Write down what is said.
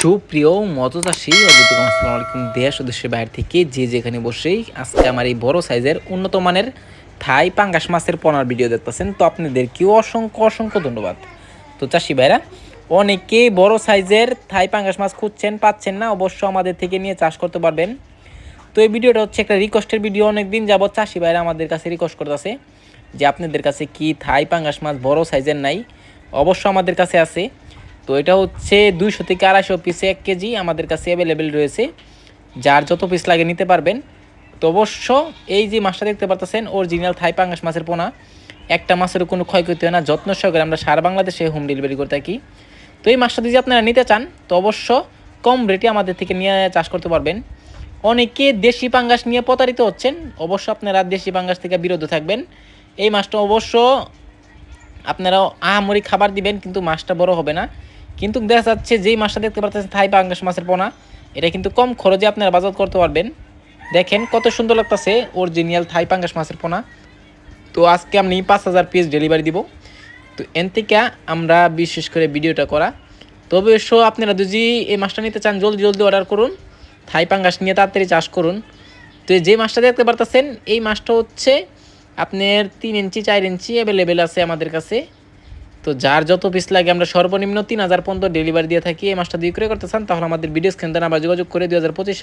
সুপ্রিয় মতচাষী অবৈতম আসসালামু আলাইকুম দেশ ও দেশের বাইরে থেকে যে যেখানে বসেই আজকে আমার এই বড় সাইজের উন্নত মানের থাই পাঙ্গাস মাছের পোনার ভিডিও দেখতেছেন। তো আপনাদেরকেও অসংখ্য অসংখ্য ধন্যবাদ। তো চাষি ভাইরা অনেকেই বড় সাইজের থাই পাঙ্গাস মাছ খুঁজছেন, পাচ্ছেন না, অবশ্য আমাদের থেকে নিয়ে চাষ করতে পারবেন। তো এই ভিডিওটা হচ্ছে একটা রিকোয়েস্টের ভিডিও অনেক দিন যাবত চাষি ভাইরা আমাদের কাছে রিকোয়েস্ট করতেছে যে আপনাদের কাছে কি থাই পাঙ্গাস মাছ বড় সাইজের নাই? অবশ্য আমাদের কাছে আছে। তো এটা হচ্ছে দুইশো থেকে আড়াইশো পিসে এক কেজি আমাদের কাছে অ্যাভেলেবেল রয়েছে। যার যত পিস লাগে নিতে পারবেন। তো অবশ্য এই যে মাছটা দেখতে পারতেছেন অরিজিনাল থাই পাঙ্গাস মাছের পোনা। একটা মাছের কোনো ক্ষয়ক্ষতি হয় না, যত্ন সহকারে আমরা সারা বাংলাদেশে হোম ডেলিভারি করে থাকি। তো এই মাছটা যদি আপনারা নিতে চান, তো অবশ্য কম রেটে আমাদের থেকে নিয়ে চাষ করতে পারবেন। অনেকে দেশি পাঙ্গাস নিয়ে প্রতারিত হচ্ছেন, অবশ্য আপনারা দেশি পাঙ্গাস থেকে বিরত থাকবেন। এই মাছটা অবশ্য আপনারা আহামরি খাবার দিবেন, কিন্তু মাছটা বড় হবে না। কিন্তু দেখা যাচ্ছে যেই মাছটা দেখতে পাচ্ছেন থাই পাঙ্গাস মাছের পোনা, এটা কিন্তু কম খরচে আপনারা বাজার করতে পারবেন। দেখেন কত সুন্দর লাগতেছে অরিজিনাল থাই পাঙ্গাস মাছের পোনা। তো আজকে আমি পাঁচ হাজার পিস ডেলিভারি দিব। তো এন থেকে আমরা বিশেষ করে ভিডিওটা করা। তবে অবশ্য আপনারা যদি এই মাছটা নিতে চান, জলদি জলদি অর্ডার করুন। থাই পাঙ্গাস নিয়ে তাড়াতাড়ি চাষ করুন। তো যে মাছটা দেখতে পারতেছেন, এই মাছটা হচ্ছে আপনার তিন ইঞ্চি, চার ইঞ্চি অ্যাভেলেবেল আছে আমাদের কাছে। তো যার যত পিস লাগে আমরা সর্বনিম্ন তিন হাজার পর্যন্ত ডেলিভারি দিয়ে থাকি, এই মাসটা দিয়ে করে করতে চান, তাহলে আমাদের ভিডিও স্ক্রিন আবার যোগাযোগ করে দুই হাজার পঁচিশ